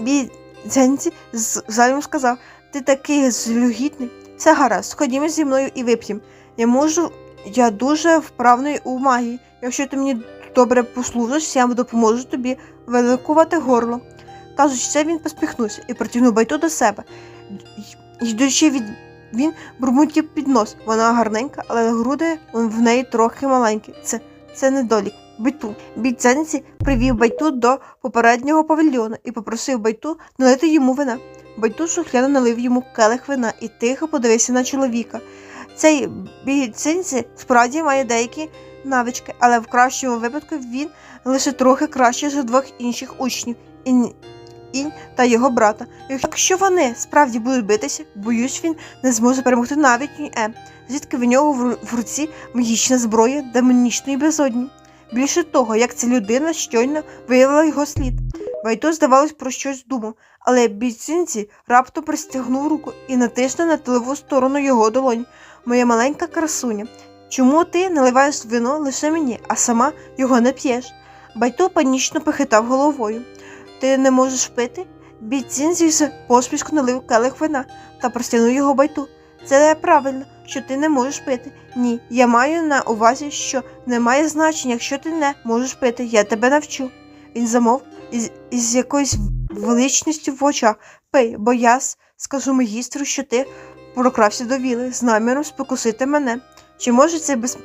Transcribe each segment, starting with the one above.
Бідзенці з задумом сказав, ти такий злюгідний. Все гаразд, ходімо зі мною і вип'ємо. Я можу, я дуже вправний у магії. Якщо ти мені добре послужиш, я допоможу тобі виликувати горло. Кажучи це, він поспіхнувся і притягнув байту до себе. Йдучи від він бурмотів під нос. Вона гарненька, але груди в неї трохи маленькі. Це, це недолік. Байту. Бійценці привів байту до попереднього павільйону і попросив байту налити йому вина. Байту шухляно налив йому келих вина і тихо подивився на чоловіка. Цей бійценці справді має деякі навички, але в кращому випадку він лише трохи краще за двох інших учнів. Інь, інь та його брата. Якщо вони справді будуть битися, боюсь, він не зможе перемогти навіть Е, звідки в нього в руці магічна зброя демонічної безодні. Більше того, як ця людина щойно виявила його слід. Байто, здавалось, про щось думав, але бійцинці раптом пристягнув руку і натиснув на тилову сторону його долоні. Моя маленька красуня, чому ти наливаєш вино лише мені, а сама його не п'єш? Байто панічно похитав головою. Ти не можеш пити? Бійцинці з посмішку налив келих вина та простягнув його байту. Це неправильно, що ти не можеш пити. Ні, я маю на увазі, що не має значення, якщо ти не можеш пити, я тебе навчу. Він замовк із, із якоюсь величністю в очах. Пий, бо я скажу магістру, що ти прокрався до віли з наміром спокусити мене. Чи може цей без...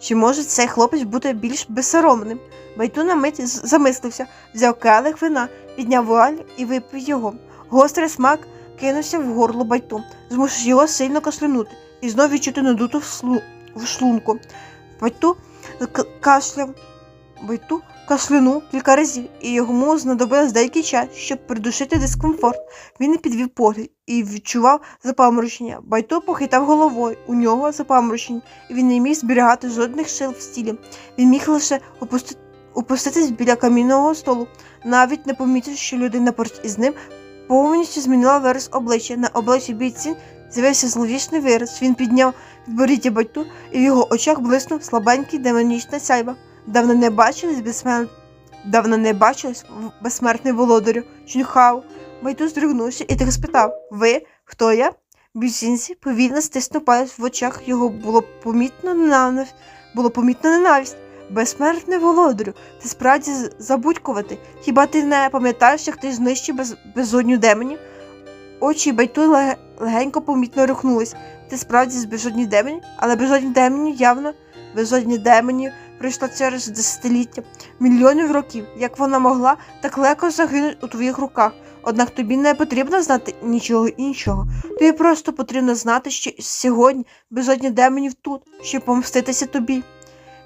Чи може цей хлопець бути більш безсоромним? Байту на мить замислився, взяв келих вина, підняв вуаль і випив його. Гострий смак кинувся в горло байту, змусив його сильно кашлянути і знов відчути нудоту в, слу... в шлунку. Байту кашляв, байту кашлянув кілька разів, і йому знадобилось деякий час, щоб придушити дискомфорт. Він підвів погляд і відчував запаморочення. Байто похитав головою. У нього запаморочення, і він не міг зберігати жодних сил в стілі. Він міг лише опусти... опуститись біля камінного столу, навіть не помітив, що людина поруч із ним повністю змінила вираз обличчя. На обличчі бійці з'явився зловісний вираз. Він підняв підборіддя байту, і в його очах блиснув слабенький демонічна сяйва. Давно не бачились безсмер... Давно не бачились безсмертний володарю Чунхау. Байту здригнувся і тихо спитав Ви? Хто я? Бюсінці повільно стиснув палець в очах, його було помітно ненависть. Було помітно ненависть. Безсмертний володарю, ти справді забудькувати. Хіба ти не пам'ятаєш, як ти знищив без... безодню демонів? Очі Байту лег- легенько помітно рухнулись. Ти справді з безодні демонів, але безодні демонів явно безодні демонів пройшла через десятиліття, мільйонів років. Як вона могла так легко загинути у твоїх руках. Однак тобі не потрібно знати нічого іншого. Тобі просто потрібно знати, що сьогодні безодні демонів тут, щоб помститися тобі.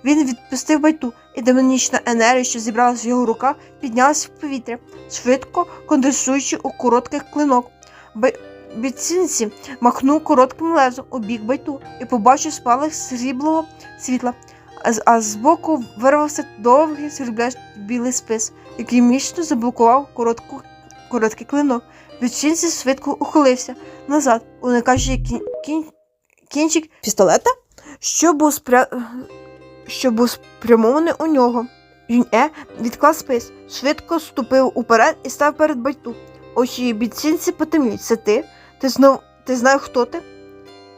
Він відпустив байту, і демонічна енергія, що зібралась в його руках, піднялась в повітря, швидко конденсуючи у коротких клинок. Бай... Махнув коротким лезом у бік байту і побачив спалах сріблого світла, а, збоку вирвався довгий сріблястий білий спис, який міцно заблокував коротку, короткий клинок. Біцінці швидко ухилився назад, уникаючи. Кін... кінчик пістолета, що був спря... що був спрямований у нього. Юнь-Е відклав спис, швидко ступив уперед і став перед байту. Очі бійцінці потемніть. Це ти? Ти знов ти знаєш, хто ти?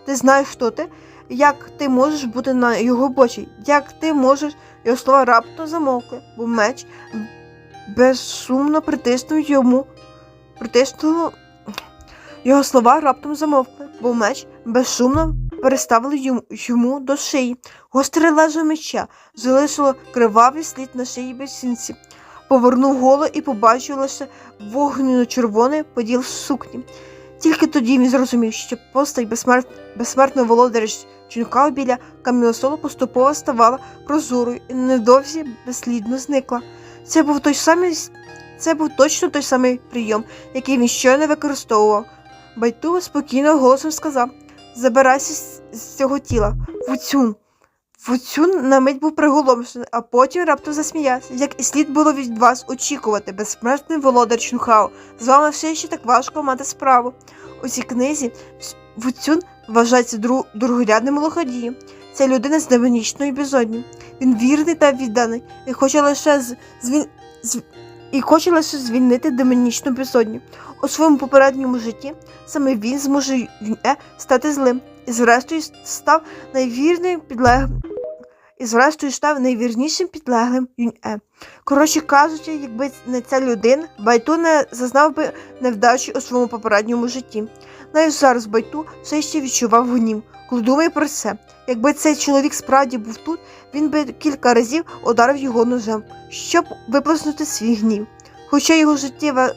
Ти знаєш, хто ти? Як ти можеш бути на його бочі? Як ти можеш. Його слова раптом замовкли, бо меч безшумно притиснув йому. Притиснуло. Його слова раптом замовкли, бо меч безшумно переставили йому до шиї. Гостре лежа меча залишило кривавий слід на шиї безсінці. Повернув голову і побачив лише вогняно-червоний поділ сукні. Тільки тоді він зрозумів, що постать безсмерт... безсмертного володаря Чункао біля кам'яного поступово ставала прозорою і невдовзі безслідно зникла. Це був той самий це був точно той самий прийом, який він щойно використовував. Байту спокійно голосом сказав: Забирайся з цього тіла, Вуцюн. Вуцюн на мить був приголомшений, а потім раптом засміявся, як і слід було від вас очікувати, безсмертний володар Чунхао. З вами все ще так важко мати справу. У цій книзі Вуцюн вважається дру... другорядним лиходієм. Це людина з демонічної безодні. Він вірний та відданий, і хоче лише з... З... Він... З... і хоче лише звільнити демонічну безодню. У своєму попередньому житті саме він зможе стати злим і зрештою став найвірним підлеглим. І зрештою став найвірнішим підлеглим Юнь-Е. Коротше кажучи, якби не ця людина, Байту не зазнав би невдачі у своєму попередньому житті. Навіть зараз Байту все ще відчував гнів, коли думає про це. Якби цей чоловік справді був тут, він би кілька разів ударив його ножем, щоб виплеснути свій гнів. Хоча його життєва,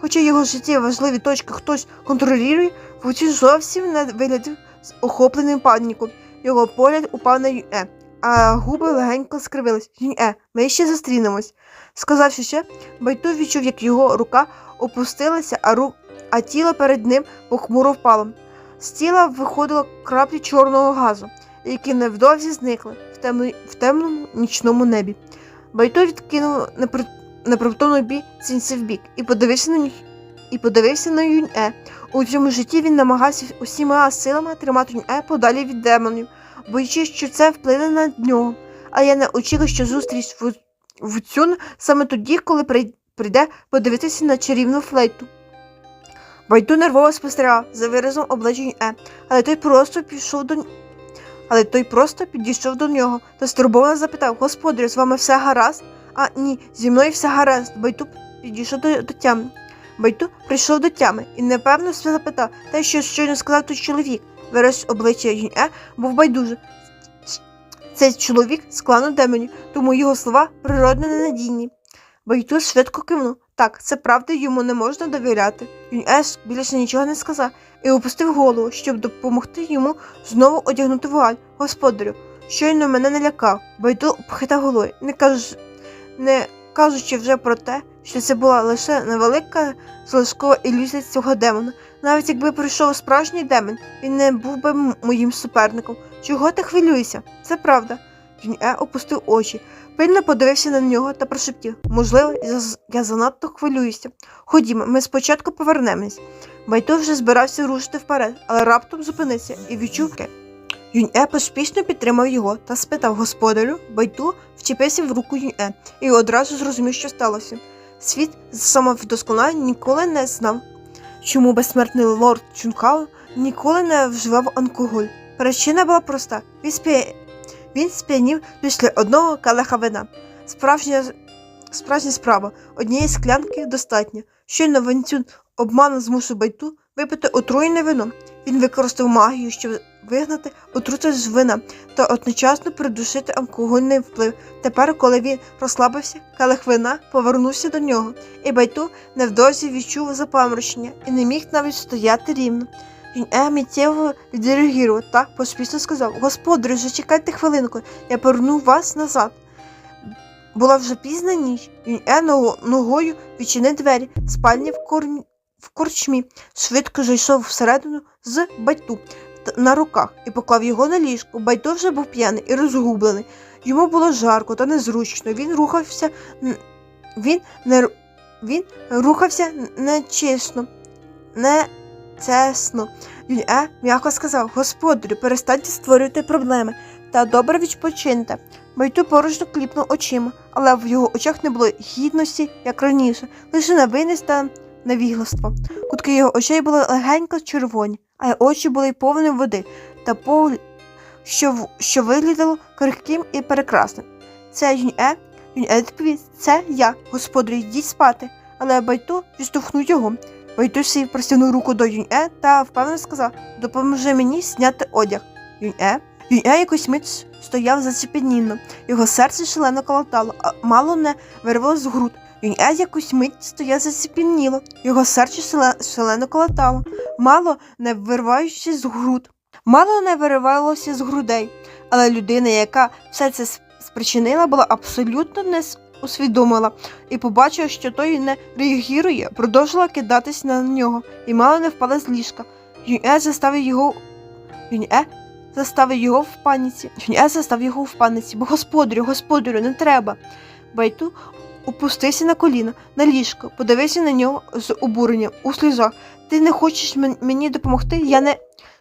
хоча його життєві важливі точки хтось контролює, Вуці зовсім не виглядав з охопленим паніком. Його погляд упав на Юн'е, а губи легенько скривились. Юн'е, ми ще зустрінемось. Сказавши ще, Байту відчув, як його рука опустилася, а, ру... а тіло перед ним похмуро впало. З тіла виходило краплі чорного газу, які невдовзі зникли в, темно... в темному нічному небі. Байту відкинув непри... непритомну бій цінці в бік і подивився на і подивився на Юнь-Е. У цьому житті він намагався усіма силами тримати Юнь-Е подалі від демонів, боючись, що це вплине на нього. А я не очікував, що зустріч в, в Цюн саме тоді, коли прий- прийде подивитися на чарівну флейту. Байду нервово спостерігав за виразом обличчя Юнь-Е, але той просто пішов до але той просто підійшов до нього та стурбовано запитав: Господарю, з вами все гаразд? А ні, зі мною все гаразд. Байту підійшов до, до тями. Байту прийшов до тями і непевно все запитав те, що щойно сказав той чоловік. Вираз обличчя Юнь-Е був байдуже. Цей чоловік з клану демонів, тому його слова природно ненадійні. Байту швидко кивнув. Так, це правда, йому не можна довіряти. Юнь-Е більше нічого не сказав і опустив голову, щоб допомогти йому знову одягнути вуаль. Господарю, щойно мене не лякав. Байду похитав головою, не, кажу, не кажучи вже про те, що це була лише невелика залишкова ілюзія цього демона. Навіть якби прийшов справжній демон, він не був би моїм суперником. Чого ти хвилюєшся? Це правда. Юнь-Е опустив очі, пильно подивився на нього та прошептів можливо, я занадто хвилююся. Ходімо, ми спочатку повернемось. Байто вже збирався рушити вперед, але раптом зупинився і відчув. Юнь-Е поспішно підтримав його та спитав господарю, Байту вчепився в руку Юнь-Е і одразу зрозумів, що сталося. Світ самовдосконалення ніколи не знав, чому безсмертний лорд Чунхао ніколи не вживав алкоголь. Причина була проста: він, спі... він сп'янів після одного келиха вина. Справжня... Справжня справа однієї склянки достатньо. Щойно Венцюн обманом змусив Байту випити отруєне вино. Він використав магію, щоб вигнати отруту з вина та одночасно придушити алкогольний вплив. Тепер, коли він розслабився, келих вина повернувся до нього, і Байту невдовзі відчув запаморочення і не міг навіть стояти рівно. Він е миттєво відреагував та поспішно сказав: Господарю, зачекайте хвилинку, я поверну вас назад. Була вже пізна ніч. Він е ногою відчинив двері спальні в, кормі... в корчмі, швидко зайшов всередину з байту на руках і поклав його на ліжко. Байто вже був п'яний і розгублений. Йому було жарко та незручно. Він рухався він не він рухався нечесно, нечесно. Він е м'яко сказав: Господарю, перестаньте створювати проблеми та добре відпочиньте. Байту порожньо кліпнув очима, але в його очах не було гідності, як раніше, лише невинність та невігластво. Кутки його очей були легенько червоні, а очі були повні води та погляд, що, в- що виглядало крихким і прекрасним. Це Юнь-Е? Юнь-Е відповів, це я, господарю, йдіть спати. Але Байту відштовхнув його. Байту сів, простягнув руку до Юнь-Е та впевнено сказав, допоможи мені зняти одяг. Юнь-Е? Юнь-Е якусь мить стояв зацепенінно. Його серце шалено колотало, а мало не вирвалося з груд. Юнь-Е якусь мить стояв зацепеніло. Його серце шале- шалено колотало, мало не вириваючись з груд. Мало не виривалося з грудей, але людина, яка все це спричинила, була абсолютно не усвідомила і побачила, що той не реагує, продовжила кидатись на нього і мало не впала з ліжка. Юнь-Е заставив його. Юнь-Е заставив його в паніці. Юнь-Е заставив його в паніці, бо господарю, господарю, не треба. Байту опустився на коліна, на ліжко, подивився на нього з обуренням у сльозах. Ти не хочеш мені допомогти? Я не.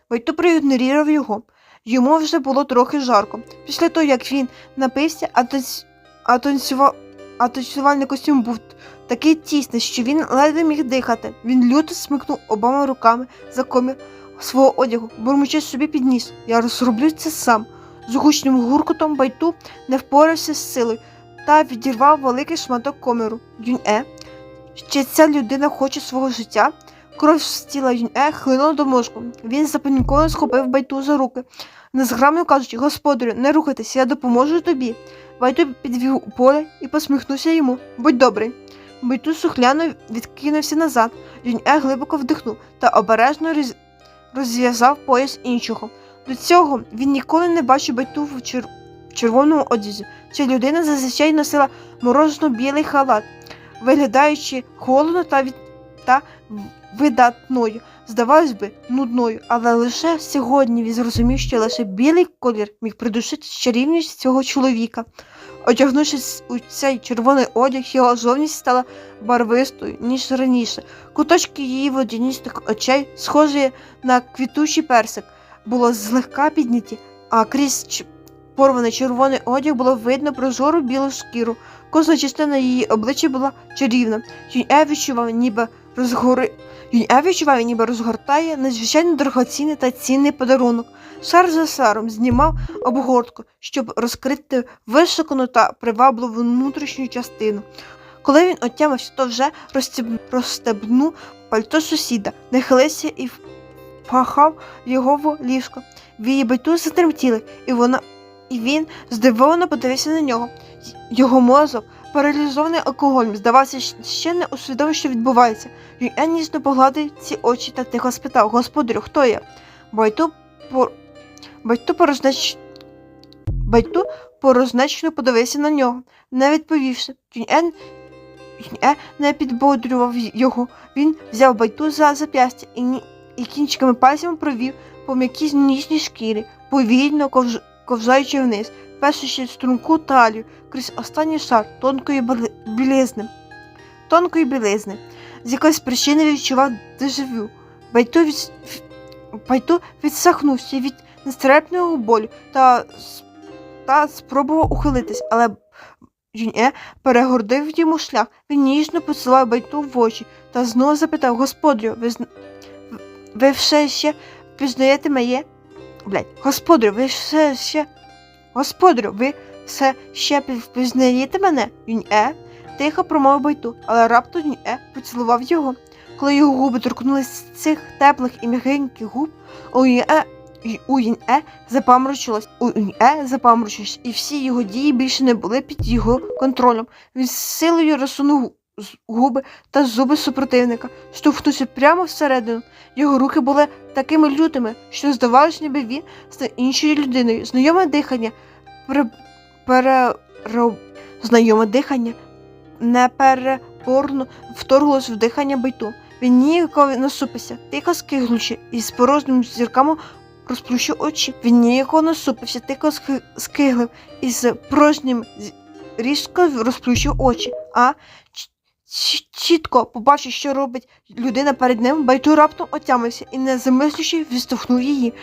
Байту проігнорував його. Йому вже було трохи жарко. Після того, як він напився, а, танц... а, танцювальний костюм був такий тісний, що він ледве міг дихати. Він люто смикнув обома руками за комір свого одягу, бурмочи собі під ніс. Я розроблю це сам. З гучним гуркотом байту не впорався з силою та відірвав великий шматок коміру. Юнь-е, чи ця людина хоче свого життя? Кров з тіла Юнь-е хлинула до мозку. Він запаніковано схопив байту за руки, незграмно кажучи, господарю, не рухайтеся, я допоможу тобі. Байту підвів поле і посміхнувся йому. Будь добрий. Байту сухляно відкинувся назад. Юнь-е глибоко вдихнув та обережно роз... розв'язав пояс іншого. До цього він ніколи не бачив байту в, чер... червоному одязі. Ця людина зазвичай носила морозно-білий халат, виглядаючи холодно та, від... та видатною, здавалось би, нудною, але лише сьогодні він зрозумів, що лише білий колір міг придушити чарівність цього чоловіка. Одягнувшись у цей червоний одяг, його зовність стала барвистою, ніж раніше. Куточки її водяністих очей, схожі на квітучий персик, було злегка підняті, а крізь порваний червоний одяг було видно прозору білу шкіру. Кожна частина її обличчя була чарівна. Юнь-Е відчував, ніби розгори... Юнь-Е відчував, ніби розгортає надзвичайно дорогоцінний та цінний подарунок. Шар за шаром знімав обгортку, щоб розкрити вишукану та привабливу внутрішню частину. Коли він отямився, то вже розстебнув пальто сусіда, нахилився і впахав його в ліжко. Вії байту затремтіли, і вона і він здивовано подивився на нього. Його мозок, паралізований алкоголем, здавався, ще не усвідомив, що відбувається. Юнь ніжно погладив ці очі та тихо спитав: Господарю, хто я? Байту по... Байту порозначно подивився на нього, не відповівши. Юнь Юнь-Е не підбодрював його. Він взяв байту за зап'ястя і, ні- і кінчиками пальцями провів по м'якій ніжній шкірі, повільно ковж... ковзаючи вниз, перши струнку талію крізь останній шар тонкої білизни. Тонкої білизни. З якоїсь причини відчував дежавю. Байту, від... Байту відсахнувся від нестерпного болю та, та спробував ухилитись, але Юнь-Е перегордив йому шлях. Він ніжно поцілував байту в очі та знову запитав Господарю, ви, ви все ще впізнаєте моє? Блять, господарю, ви все ще. Господарю, ви все ще впізнаєте мене? Юнь-Е тихо промовив байту, але раптом Юнь-Е поцілував його. Коли його губи торкнулись цих теплих і м'ягеньких губ, у Юнь-Е у Юнь-Е запаморочилось, у Юнь-Е запаморочилось, і всі його дії більше не були під його контролем. Він з силою розсунув з- губи та зуби супротивника, штовхнувся прямо всередину. Його руки були такими лютими, що здавалось, ніби він став іншою людиною. Знайоме дихання пере... пере... Знайоме дихання непереборно вторглось в дихання байту. Він ніяково насупився, тихо скиглючи, і з порожніми зірками розплющив очі. Він ніяково насупився, тихо скиглив, і з порожніми з- різко розплющив очі. А чітко побачив, що робить людина перед ним, байту раптом отямився і, не замислюючи, відштовхнув її.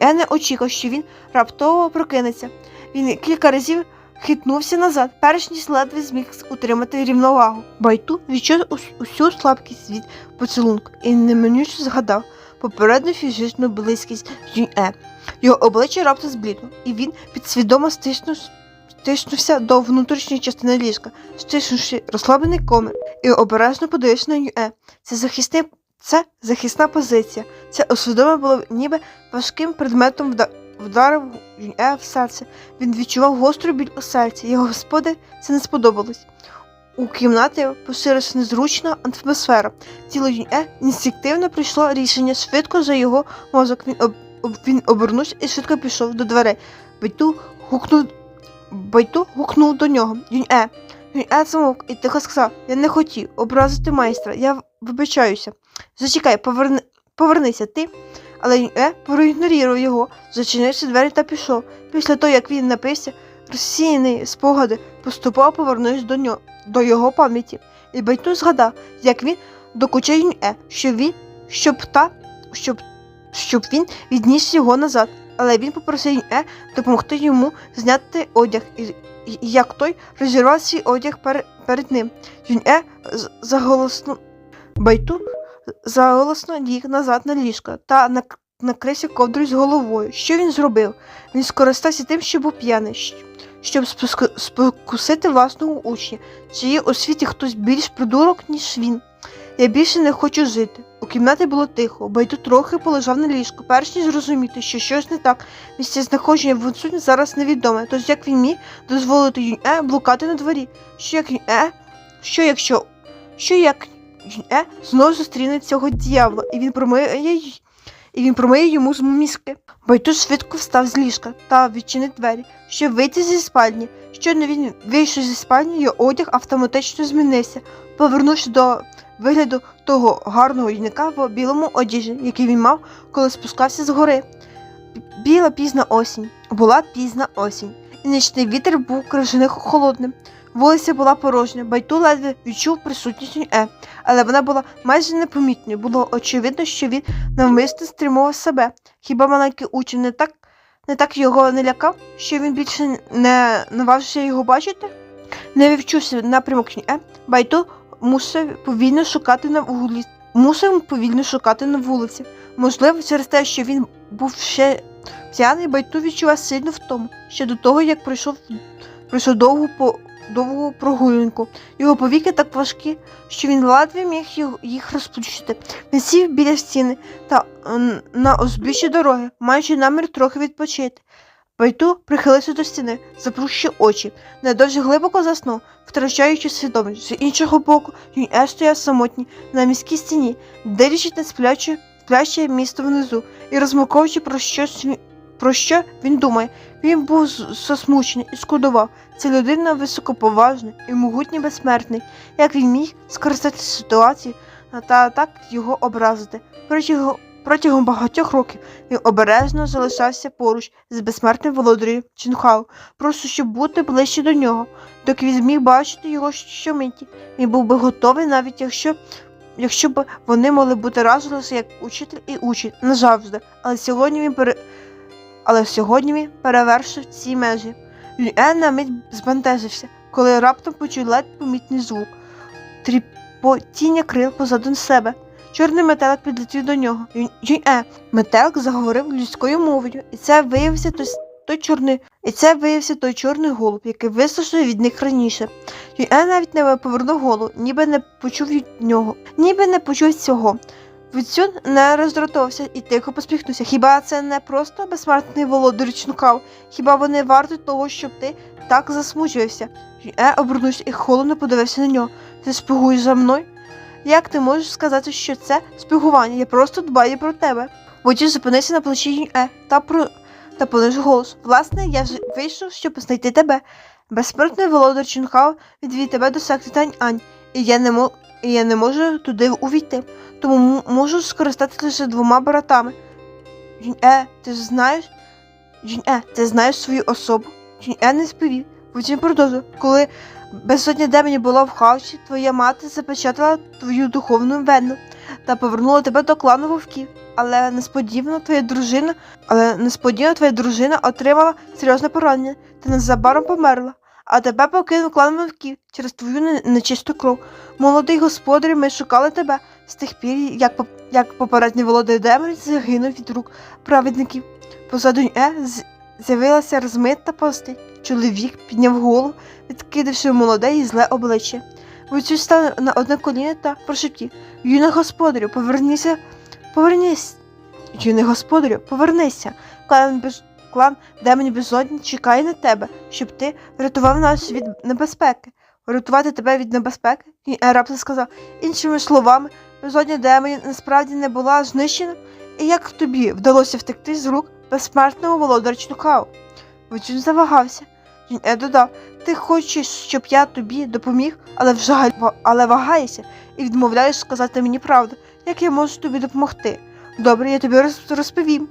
Е не очікував, що він раптово прокинеться. Він кілька разів хитнувся назад, перш ніж ледве зміг утримати рівновагу. Байту відчув усю слабкість від поцілунку і неминуче згадав попередню фізичну близькість Юнь-Е. Його обличчя раптом зблідно, і він підсвідомо стиснув, стиснувся до внутрішньої частини ліжка, стиснувши розслаблений комір, і обережно подивився на Юнь-Е. Це захисний. Це захисна позиція. Це усвідомлення було ніби важким предметом вда- вдарив Юнь-Е в серце. Він відчував гостру біль у серці. Його господи це не сподобалось. У кімнаті поширилася незручна атмосфера. Тіло Юнь-Е інстинктивно прийшло рішення швидко за його мозок. Він, об, він обернувся і швидко пішов до дверей. Байту гукнув, Байту гукнув до нього. Юнь-Е. Юнь-Е замовк і тихо сказав: Я не хотів образити майстра, я вибачаюся. Зачекай, поверни, повернися ти. Але Юнь-Е проігнорував його, зачинивши двері та пішов. Після того, як він напився, розсіяні спогади поступово повернулись до нього, до його пам'яті. І Байту згадав, як він докучав Юнь-Е, що він, щоб та, щоб, щоб він відніс його назад. Але він попросив Юнь-Е допомогти йому зняти одяг, і, як той розірвав свій одяг перед, перед ним. Юнь-Е заголосно Байту заголосно ліг назад на ліжко та нак- накрився ковдрою з головою. Що він зробив? Він скористався тим, що був п'яний, щоб спокусити власного учня. Чи є у світі хтось більш придурок, ніж він? Я більше не хочу жити. Кімнаті було тихо, Байту трохи полежав на ліжку, перш ніж зрозуміти, що щось не так. Місце знаходження Вонсунь зараз невідоме, тож як він міг дозволити Юнь-Е блукати на дворі? Що як Юнь-Е? Що якщо? Що як Юнь-Е знову зустріне цього дьявола, і він промиє і він промиє йому з мізки. Байту швидко встав з ліжка та відчинив двері, щоб вийти зі спальні. Щойно він вийшов зі спальні, його одяг автоматично змінився, повернувши до вигляду того гарного юнака в білому одязі, який він мав, коли спускався з гори. Біла пізна осінь. Була пізна осінь, і нічний вітер був крижаних холодним. Вулиця була порожня, Байту ледве відчув присутність Е, але вона була майже непомітною. Було очевидно, що він навмисно стримував себе. Хіба маленький учень не так, не так його не лякав, що він більше не наважився його бачити? Не вивчувся напрямок Е, Байту мусив повільно шукати на вулиці. Мусив повільно шукати на вулиці. Можливо, через те, що він був ще п'яний, Байту відчував сильну втому ще до того, як пройшов, пройшов довгу, по, довгу прогулянку. Його повіки так важкі, що він ледве міг їх розплющити. Він сів біля стіни та на узбіччі дороги, маючи намір трохи відпочити. Байту прихилився до стіни, заплющив очі, недовже глибоко заснув, втрачаючи свідомість. З іншого боку, він Е стояв самотній на міській стіні, дивлячись на спляче, спляче місто внизу і розмірковуючи про щось про що він думає. Він був засмучений і скудував. Це людина високоповажна і могутній безсмертний. Як він міг скористатися ситуацією та так його образити? Протягом, протягом багатьох років він обережно залишався поруч з безсмертним володарем Чінхау, просто щоб бути ближче до нього, доки він зміг бачити його щомиті. Він був би готовий, навіть якщо, якщо б вони могли бути разом як учитель і учень, назавжди. Але сьогодні він пере... Але сьогодні він перевершив ці межі. Люен на мить збентежився, коли раптом почув ледь помітний звук тріпотіння крил позаду себе. Чорний метелик підлетів до нього. Юнь-е. Метелик заговорив людською мовою, і це виявився той, той чорний, і це виявився той чорний голуб, який вислушав від них раніше. Юнь-е навіть не повернув голову, ніби не почув від нього, ніби не почув цього. Віцюн не роздратувався і тихо посміхнувся. Хіба це не просто безсмертний володар Чункав? Хіба вони варті того, щоб ти так засмучувався? Е обернувся і холодно подивився на нього. Ти спігуєш за мною? Як ти можеш сказати, що це спігування? Я просто дбаю про тебе. Водій зупинився на плечі Е та про та понижив голос. Власне, я ж вийшов, щоб знайти тебе. Безсмертний володар Чунхао відвів тебе до секти Тань-Ань, і я не мо... і я не можу туди увійти. Тому можу скористатися лише двома братами. Е, ти ж знаєш? Е, ти знаєш свою особу? Е не сповів. Потім продовжив, коли безсотня демонів була в хаосі, твоя мати запечатала твою духовну венну та повернула тебе до клану вовків. Але несподівано твоя дружина, але несподівано твоя дружина отримала серйозне поранення та незабаром померла. А тебе покинув клан вовків через твою нечисту кров. Молодий господарю, ми шукали тебе з тих пір, як, як попередній володар демонів загинув від рук праведників. Позаду Е з'явилася розмита постать. Чоловік підняв голову, відкидавши молоде і зле обличчя. Войцю став на одне коліно та прошептів Юний господарю, поверніться, повернись. Юний господарю, повернися. Клан, без... Клан демонів безодні чекає на тебе, щоб ти врятував нас від небезпеки. Врятувати тебе від небезпеки? І Е сказав, іншими словами, безодня демонів насправді не була знищена. І як тобі вдалося втекти з рук безсмертного володаря Чнукау? Вичун завагався. Він Е додав, ти хочеш, щоб я тобі допоміг, але вже але вагаєшся і відмовляєш сказати мені правду, як я можу тобі допомогти. Добре, я тобі роз- розповім.